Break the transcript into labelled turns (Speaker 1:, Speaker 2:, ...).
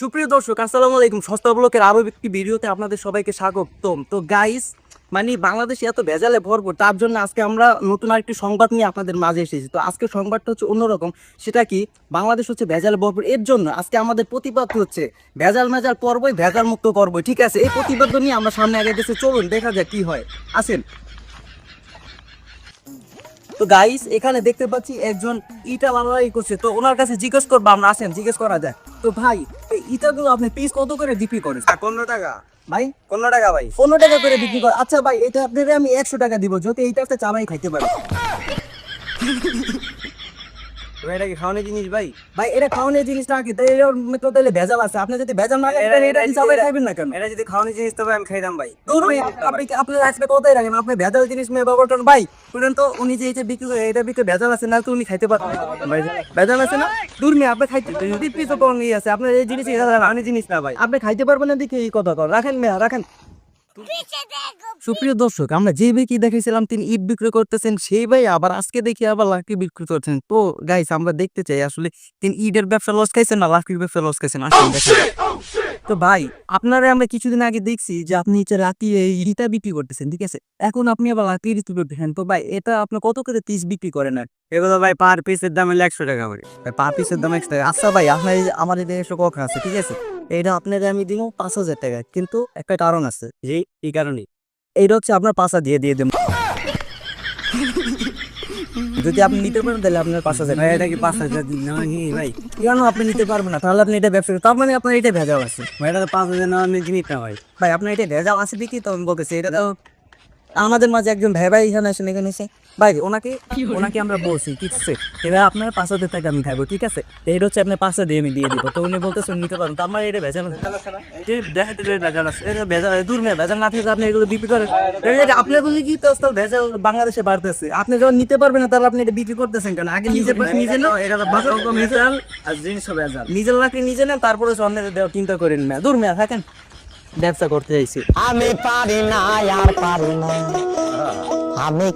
Speaker 1: সুপ্রিয় দর্শক, আসসালামু আলাইকুম। সস্তা ব্লকের আরও একটি ভিডিওতে আপনাদের সবাইকে স্বাগতম। তো গাইস মানে বাংলাদেশে এত ভেজালে ভরপুর, তার জন্য আজকে আমরা নতুন আরেকটি সংবাদ নিয়ে আপনাদের মাঝে এসেছি। তো আজকে সংবাদটা হচ্ছে অন্যরকম, সেটা কি? বাংলাদেশ হচ্ছে ভেজালে ভরপুর। এর জন্য আজকে আমাদের প্রতিবাদ হচ্ছে ভেজাল মেজাল করবই, ভেজাল মুক্ত করবই, ঠিক আছে? এই প্রতিবাদ নিয়ে আমরা সামনে আগে গেছে, চলুন দেখা যাক কি হয়। আসেন। তো গাইস এখানে দেখতে পাচ্ছি একজন ইটা বানাই করছে। তো ওনার কাছে জিজ্ঞেস করব আমরা, আসেন, জিজ্ঞেস করা যায় তো ভাই এই ইটাগুলো আপনি পিস কত করে বিক্রি করেন
Speaker 2: পনেরো টাকা।
Speaker 1: ভাই?
Speaker 2: পনেরো টাকা ভাই।
Speaker 1: পনেরো টাকা করে বিক্রি করে আচ্ছা ভাই এটা আপনাকে আমি একশো টাকা দিব যদি এইটাতে চাবাই খাইতে পারি
Speaker 2: ভাই, এটা কি খাওয়ানোর জিনিস ভাই?
Speaker 1: ভাই এটা খাওয়ানোর জিনিসটা কি? এর মধ্যে তাহলে ভেজাল আছে। আপনি যদি ভেজাল না খান, তাহলে এটা কি চাবাই না কেন?
Speaker 2: এটা যদি খাওয়ানোর জিনিস তবে আমি খাইতাম ভাই।
Speaker 1: আপনি কি- কোথায় রাখেন? আপনি ভেজাল জিনিস মেয়ে ব্যবহার ভাই শুনেন তো উনি যে এটা বিক্রি এটা বিক্রি ভেজাল আছে না তো উনি খাইতে পারেন ভেজাল আছে না? দূর মেয়ে আপনি খাইতে যদি পিছু আছে। আপনার এই জিনিস জিনিস না ভাই। আপনি খাইতে পারবেন না দেখে এই কথা কর রাখেন মেয়া রাখেন। সুপ্রিয় দর্শক আমরা যে ভাই কি দেখেছিলাম তিনি ইট বিক্রি করতেছেন সেই ভাই আবার আজকে দেখি আবার লাকি বিক্রি করছেন। তো গাইস আমরা দেখতে চাই আসলে তিনি ইটের ব্যবসা লস খাইছেন না লাকির ব্যবসা লস খাইছেন? দেখা যাক। তো ভাই আপনারা আমরা কিছুদিন আগে দেখছি যে আপনি রাতি ইটা বিক্রি করতেছেন ঠিক আছে? এখন আপনি আবার লাকি ঋতু দেখেন। তো ভাই এটা আপনি কত করে পিস বিক্রি করেন আর?
Speaker 2: এগুলো ভাই পার পিসের দাম হলো একশো টাকা করে।
Speaker 1: পার পিসের দাম একশো টাকা। আচ্ছা ভাই আপনার এই দেশে কখন আছে ঠিক আছে? এটা আপনাকে আমি দিব পাঁচ হাজার টাকা। কিন্তু একটা কারণ আছে।
Speaker 2: যে এই কারণে?
Speaker 1: এইটা হচ্ছে আপনার পাঁচা দিয়ে দিয়ে দেব। যদি আপনি নিতে পারেন তাহলে আপনার পাঁচ হাজার।
Speaker 2: ভাই এটা কি পাঁচ হাজার ভাই।
Speaker 1: কেন আপনি নিতে পারবেন না? তাহলে আপনি এটা ব্যবসা তার মানে আপনার এটা ভেজাও আছে।
Speaker 2: ভাই এটা পাঁচ হাজার না জিনিস না ভাই।
Speaker 1: ভাই আপনার এটা ভেজাও আছে দেখি তো আমি বলতেছি এটা তো আমাদের মাঝে একজন ভাই ভাই এখানে আসেন এখানে এসে ভাই ওনাকে ওনাকে আমরা বলছি ঠিক আছে? এবার আপনার পাঁচ হাজার টাকা আমি খাব ঠিক আছে? এটা হচ্ছে আপনার পাঁচটা দিয়ে আমি দিয়ে দিব। তো উনি বলতেছেন নিতে পারেন। তো আমার এটা ভেজাল আছে। দেখা দিলে ভেজাল আছে এটা ভেজাল দূর মেয়ে ভেজাল না থেকে আপনি এগুলো বিক্রি করেন। এটা আপনার বলে কি তো ভেজাল বাংলাদেশে বাড়তেছে। আপনি যখন নিতে পারবেন না তাহলে আপনি এটা বিক্রি করতেছেন কেন? আগে নিজে নিজে না
Speaker 2: এটা পাঁচ ভেজাল আর জিনিস ভেজাল।
Speaker 1: নিজের লাকড়ি নিজে নেন তারপরে অন্যের দেওয়া চিন্তা করেন না। দূর মেয়া থাকেন। ব্যবসা করতে চাইছি।
Speaker 3: আমি পারি না আর পারি না। আমি